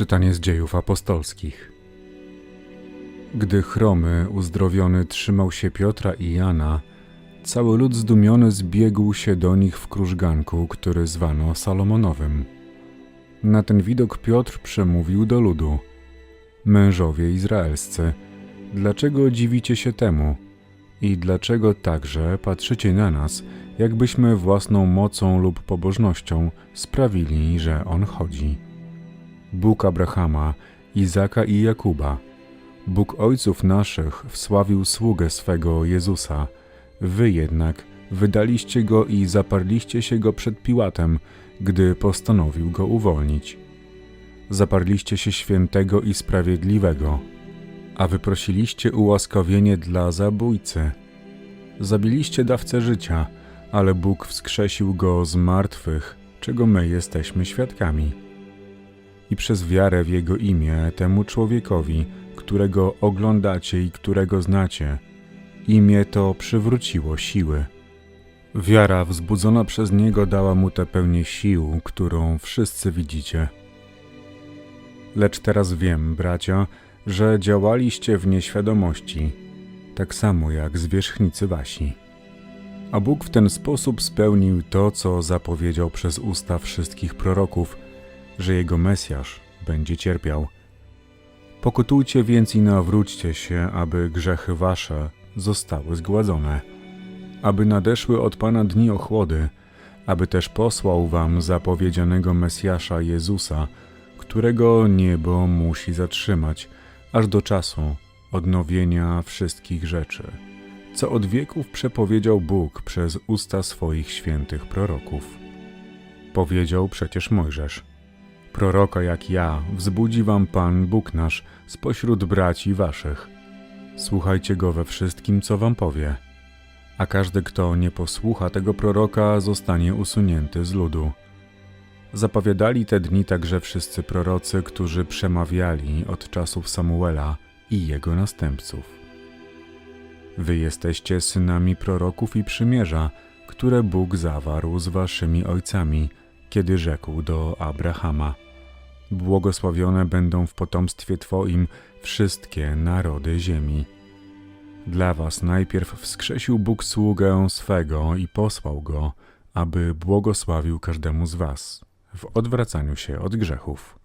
Czytanie z dziejów apostolskich. Gdy chromy uzdrowiony trzymał się Piotra i Jana, cały lud zdumiony zbiegł się do nich w krużganku, który zwano Salomonowym. Na ten widok Piotr przemówił do ludu: Mężowie izraelscy, dlaczego dziwicie się temu? I dlaczego także patrzycie na nas, jakbyśmy własną mocą lub pobożnością sprawili, że on chodzi? Bóg Abrahama, Izaka i Jakuba, Bóg ojców naszych wsławił sługę swego Jezusa. Wy jednak wydaliście go i zaparliście się go przed Piłatem, gdy postanowił go uwolnić. Zaparliście się świętego i sprawiedliwego, a wyprosiliście ułaskawienie dla zabójcy. Zabiliście dawcę życia, ale Bóg wskrzesił go z martwych, czego my jesteśmy świadkami i przez wiarę w Jego imię temu człowiekowi, którego oglądacie i którego znacie, imię to przywróciło siły. Wiara wzbudzona przez Niego dała mu tę pełnię sił, którą wszyscy widzicie. Lecz teraz wiem, bracia, że działaliście w nieświadomości, tak samo jak zwierzchnicy wasi. A Bóg w ten sposób spełnił to, co zapowiedział przez usta wszystkich proroków – że jego Mesjasz będzie cierpiał. Pokutujcie więc i nawróćcie się, aby grzechy wasze zostały zgładzone, aby nadeszły od Pana dni ochłody, aby też posłał wam zapowiedzianego Mesjasza Jezusa, którego niebo musi zatrzymać, aż do czasu odnowienia wszystkich rzeczy, co od wieków przepowiedział Bóg przez usta swoich świętych proroków. Powiedział przecież Mojżesz – Proroka jak ja wzbudzi wam Pan Bóg nasz spośród braci waszych. Słuchajcie go we wszystkim, co wam powie. A każdy, kto nie posłucha tego proroka, zostanie usunięty z ludu. Zapowiadali te dni także wszyscy prorocy, którzy przemawiali od czasów Samuela i jego następców. Wy jesteście synami proroków i przymierza, które Bóg zawarł z waszymi ojcami – kiedy rzekł do Abrahama: Błogosławione będą w potomstwie Twoim wszystkie narody ziemi. Dla was najpierw wskrzesił Bóg sługę swego i posłał go, aby błogosławił każdemu z was w odwracaniu się od grzechów.